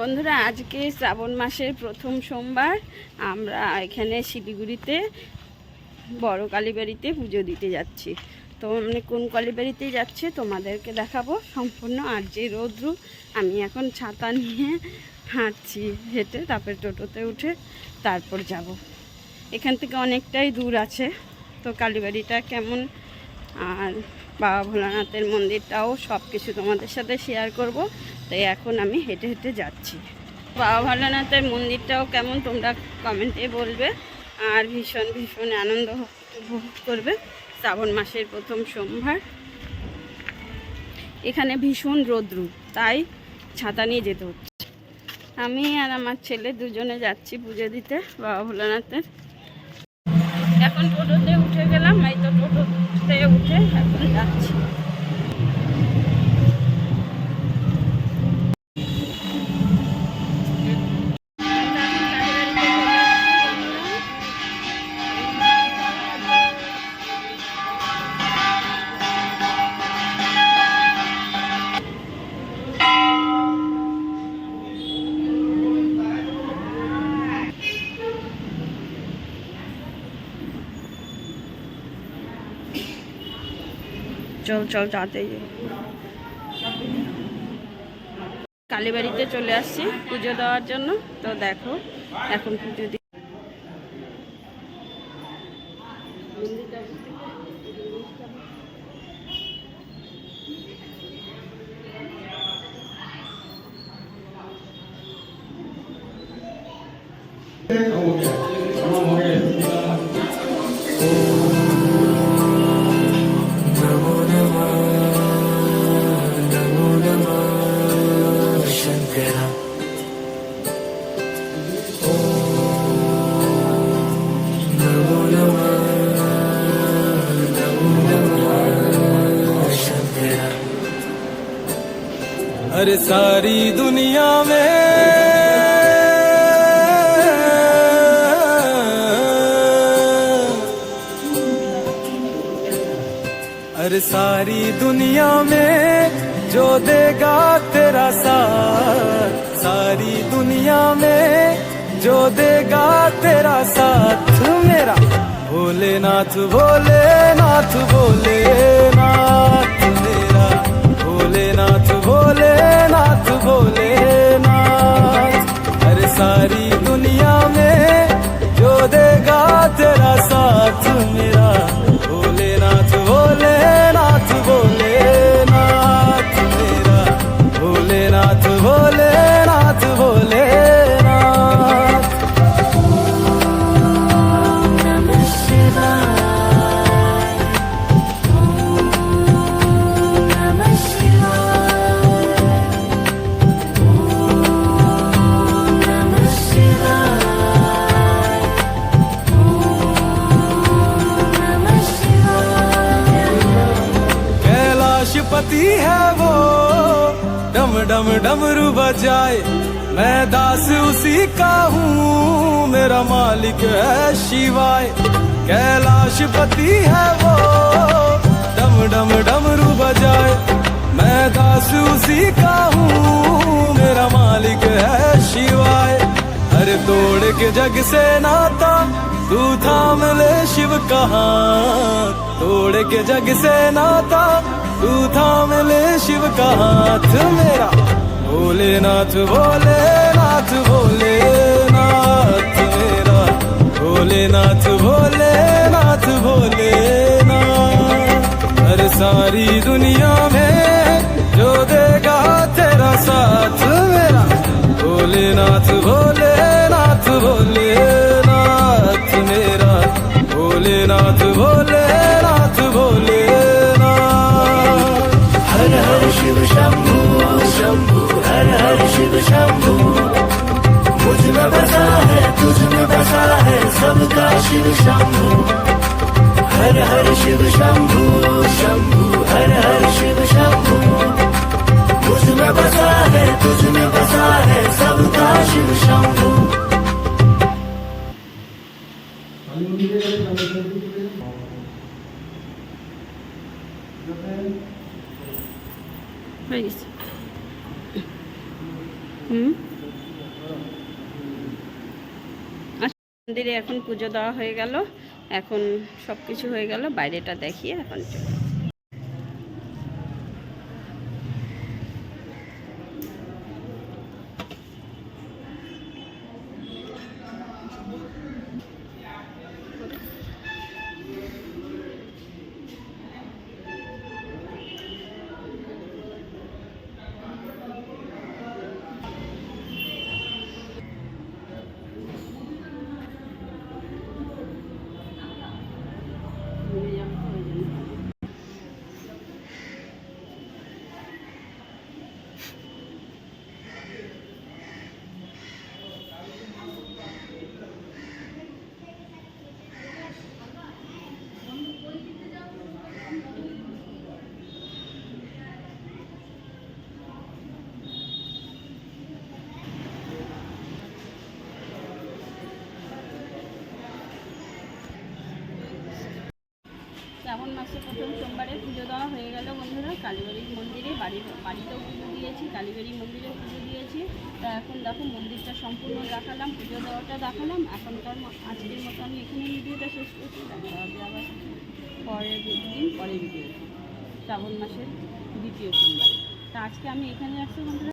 বন্ধুরা, আজকে শ্রাবণ মাসের প্রথম সোমবার। আমরা এখানে শিলিগুড়িতে বড় কালীবাড়িতে পুজো দিতে যাচ্ছি। তো মানে কোন কালীবাড়িতে যাচ্ছে তোমাদেরকে দেখাবো সম্পূর্ণ আর যে রৌদ্র। আমি এখন ছাতা নিয়ে হাঁটছি, হেঁটে তারপর টোটোতে উঠে তারপর যাব। এখান থেকে অনেকটাই দূর আছে। তো কালীবাড়িটা কেমন আর বাবা ভোলানাথের মন্দিরটাও সব কিছু তোমাদের সাথে শেয়ার করব। তাই এখন আমি হেঁটে হেঁটে যাচ্ছি। বাবা ভোলানাথের মন্দিরটাও কেমন তোমরা কমেন্টে বলবে। আর ভীষণ ভীষণ আনন্দ উপভোগ করবে শ্রাবণ মাসের প্রথম সোমবার। এখানে ভীষণ রৌদ্রু, তাই ছাতা নিয়ে যেতে হচ্ছে। আমি আর আমার ছেলে দুজনে যাচ্ছি পুজো দিতে, বাবা ভোলানাথের। এখন টোটোতে উঠে গেলাম এই তো টোটোতে উঠে এখন যাচ্ছি। চল চল যাতে কালীবাড়িতে চলে আসছি পুজো দেওয়ার জন্য তো দেখো এখন পুজো Thank you. अरे सारी दुनिया में। अरे सारी दुनिया में जो देगा तेरा साथ, सारी दुनिया में जो देगा तेरा साथ। मेरा भोलेनाथ भोलेनाथ डम डम डमरू बजाए। मैं दास उसी का हूँ, मेरा मालिक है शिवाय। कैलाशपति है वो, डम डम डमरू बजाए। मैं दास उसी का हूँ, मेरा मालिक है शिवाय। अरे तोड़ के जग से नाता, तू थाम ले शिव कहा। तोड़ के जग से नाता तू थाम ले शिव का हाथ मेरा। भोले नाथ भोले नाथ भोले नाथ मेरा। भोले नाथ भोले नाथ भोले नाथ हर सारी दुनिया में जो देगा तेरा सा सबका शिव शंभु हर हर शिव शंभु शंभु हर हर शिव शंभु तुझ में बसा है तुझ में बसा है सबका शिव शंभु Thanks. Hmm? মন্দিরে এখন পুজো দেওয়া হয়ে গেল। এখন সব কিছু হয়ে গেল, বাইরেটা দেখিয়ে এখন চলে শ্রাবণ মাসে প্রথম সোমবারে পুজো দেওয়া হয়ে গেল বন্ধুরা। কালীবাড়ির মন্দিরে বাড়ির বাড়িতেও পুজো দিয়েছি কালীবাড়ি মন্দিরেও পুজো দিয়েছি। তা এখন দেখো মন্দিরটা সম্পূর্ণ দেখালাম, পুজো দেওয়াটা দেখালাম। এখনকার আজকের মতো আমি এখানে ভিডিওটা শেষ করছি। আবার পরের দিন, পরের ভিডিও শ্রাবণ মাসের দ্বিতীয় সোমবার। তা আজকে আমি এখানে রাখছি বন্ধুরা।